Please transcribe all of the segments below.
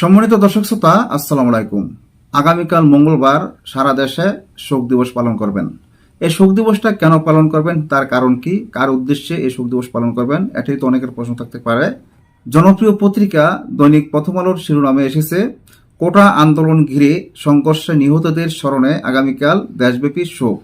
সম্মানিত দর্শক শ্রোতা, আসসালামু আলাইকুম। আগামীকাল মঙ্গলবার সারা দেশে শোক দিবস পালন করবেন। এই শোক দিবসটা কেন পালন করবেন, তার কারণ কি, কার উদ্দেশ্যে এই শোক দিবস পালন করবেন, এটাই তো অনেকের প্রশ্ন থাকতে পারে। জনপ্রিয় পত্রিকা দৈনিক প্রথম আলোর শিরোনামে এসেছে, কোটা আন্দোলন ঘিরে সংঘর্ষে নিহতদের স্মরণে আগামীকাল দেশব্যাপী শোক।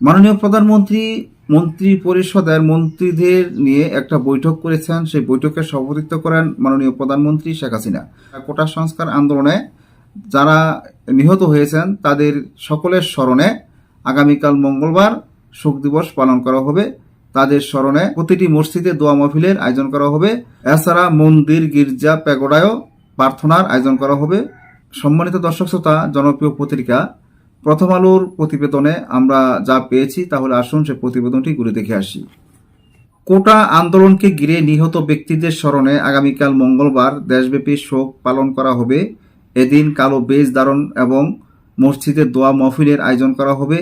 মাননীয় প্রধানমন্ত্রী মন্ত্রী পরিষদের মন্ত্রীদের নিয়ে একটা বৈঠক করেছেন। সেই বৈঠকে সভাপতিত্ব করেন মাননীয় প্রধানমন্ত্রী শেখ হাসিনা। কোটা সংস্কার আন্দোলনে যারা নিহত হয়েছেন, তাদের সকলের স্মরণে আগামীকাল মঙ্গলবার শোক দিবস পালন করা হবে। তাদের স্মরণে প্রতিটি মসজিদে দোয়া মহফিলের আয়োজন করা হবে। এছাড়া মন্দির, গির্জা, প্যাগোডায়ও প্রার্থনার আয়োজন করা হবে। সম্মানিত দর্শক শ্রোতা জনপ্রিয় পত্রিকা প্রথম আলোর প্রতিবেদনে আমরা যা পেয়েছি, তাহলে আসুন সে প্রতিবেদনটি ঘুরে দেখে আসি। কোটা আন্দোলনকে ঘিরে নিহত ব্যক্তিদের স্মরণে আগামীকাল মঙ্গলবার দেশব্যাপী শোক পালন করা হবে। এদিন কালো বেজ ধারণ এবং মসজিদে দোয়া মহফিলের আয়োজন করা হবে।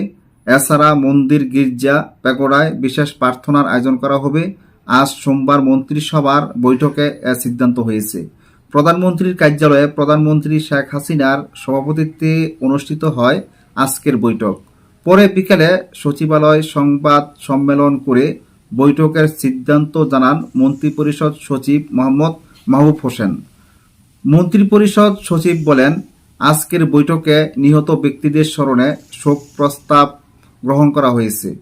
এছাড়া মন্দির, গির্জা, প্যাগোডায় বিশেষ প্রার্থনার আয়োজন করা হবে। আজ সোমবার মন্ত্রিসভার বৈঠকে এ সিদ্ধান্ত হয়েছে। প্রধানমন্ত্রীর কার্যালয়ে প্রধানমন্ত্রী শেখ হাসিনার সভাপতিত্বে অনুষ্ঠিত হয় আজকের বৈঠক। পরে বিকেলে সচিবালয় সংবাদ সম্মেলন করে বৈঠকের সিদ্ধান্ত জানান মন্ত্রিপরিষদ সচিব মোহাম্মদ মাহবুব হোসেন। মন্ত্রিপরিষদ সচিব বলেন, আজকের বৈঠকে নিহত ব্যক্তিদের স্মরণে শোক প্রস্তাব গ্রহণ করা হয়েছে।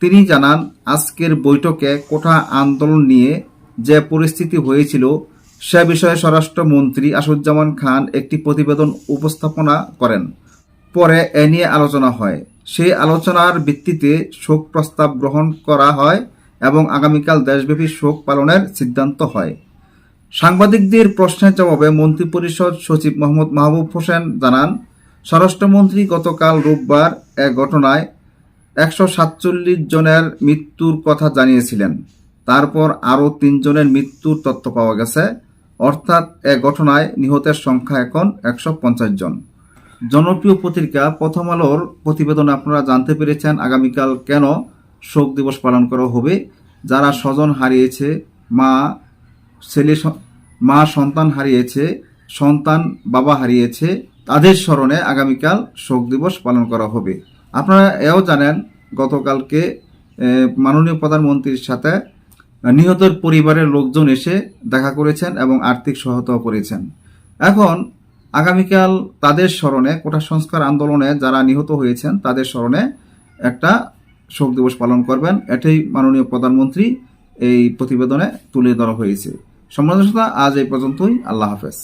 তিনি জানান, আজকের বৈঠকে কোঠা আন্দোলন নিয়ে যে পরিস্থিতি হয়েছিল, সে বিষয়ে স্বরাষ্ট্রমন্ত্রী আসাদুজ্জামান খান একটি প্রতিবেদন উপস্থাপনা করেন। পরে এ নিয়ে আলোচনা হয়। সেই আলোচনার ভিত্তিতে শোক প্রস্তাব গ্রহণ করা হয় এবং আগামীকাল দেশব্যাপী শোক পালনের সিদ্ধান্ত হয়। সাংবাদিকদের প্রশ্নের জবাবে মন্ত্রিপরিষদ সচিব মোহাম্মদ মাহবুব হোসেন জানান, স্বরাষ্ট্রমন্ত্রী গতকাল রোববার এক ঘটনায় একশো সাতচল্লিশ জনের মৃত্যুর কথা জানিয়েছিলেন। তারপর আরও তিনজনের মৃত্যুর তথ্য পাওয়া গেছে। অর্থাৎ এ ঘটনায় নিহতের সংখ্যা এখন একশো পঞ্চাশ জন। জনপ্রিয় পত্রিকা প্রথম আলোর প্রতিবেদনে আপনারা জানতে পেরেছেন আগামীকাল কেন শোক দিবস পালন করা হবে, যারা স্বজন হারিয়েছে, মা, ছেলে মা সন্তান হারিয়েছে, সন্তান বাবা হারিয়েছে, তাদের স্মরণে আগামীকাল শোক দিবস পালন করা হবে। আপনারা এও জানেন, গতকালকে মাননীয় প্রধানমন্ত্রীর সাথে নিহতের পরিবারের লোকজন এসে দেখা করেছেন এবং আর্থিক সহায়তাও করেছেন। এখন আগামীকাল তাদের স্মরণে কোটা সংস্কার আন্দোলনে যারা নিহত হয়েছেন তাদের স্মরণে একটা শোক দিবস পালন করবেন। এটাই মাননীয় প্রধানমন্ত্রী এই প্রতিবেদনে তুলে ধরা হয়েছে। সম্মানিত আজ এই পর্যন্তই। আল্লাহ হাফেজ।